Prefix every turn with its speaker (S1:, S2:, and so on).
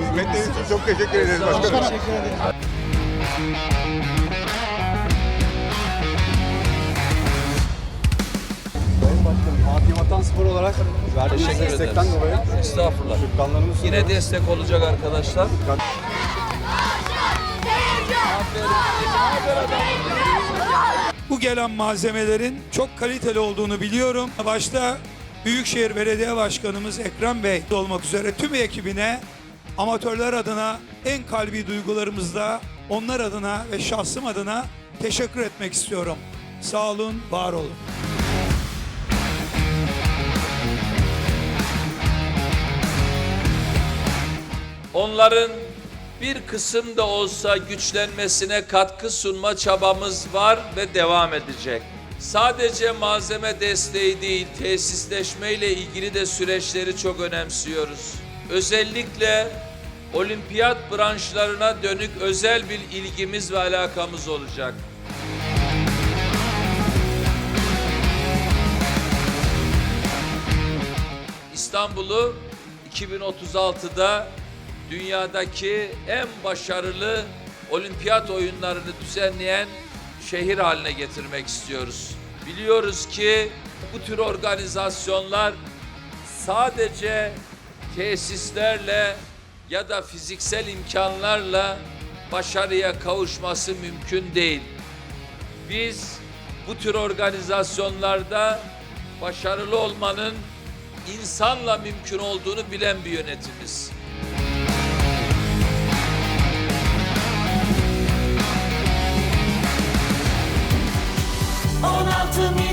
S1: Hizmetleriniz için çok teşekkür ederiz başkanım.
S2: Fatih Vatan Spor olarak verdiğiniz
S3: Teşekkür
S2: destekten
S3: ederiz.
S2: dolayı
S3: Estağfurullah.
S2: şükranlarımı
S3: Yine destek olacak arkadaşlar.
S4: Bu gelen malzemelerin çok kaliteli olduğunu biliyorum. Başta Büyükşehir Belediye Başkanımız Ekrem Bey olmak üzere tüm ekibine amatörler adına en kalbi duygularımızla onlar adına ve şahsım adına teşekkür etmek istiyorum. Sağ olun, var olun.
S3: Onların bir kısım da olsa güçlenmesine katkı sunma çabamız var ve devam edecek. Sadece malzeme desteği değil, tesisleşme ile ilgili de süreçleri çok önemsiyoruz. Özellikle olimpiyat branşlarına dönük özel bir ilgimiz ve alakamız olacak. İstanbul'u 2036'da dünyadaki en başarılı olimpiyat oyunlarını düzenleyen şehir haline getirmek istiyoruz. Biliyoruz ki bu tür organizasyonlar sadece tesislerle ya da fiziksel imkanlarla başarıya kavuşması mümkün değil. Biz bu tür organizasyonlarda başarılı olmanın insanla mümkün olduğunu bilen bir yönetimiz.
S5: 16 milyon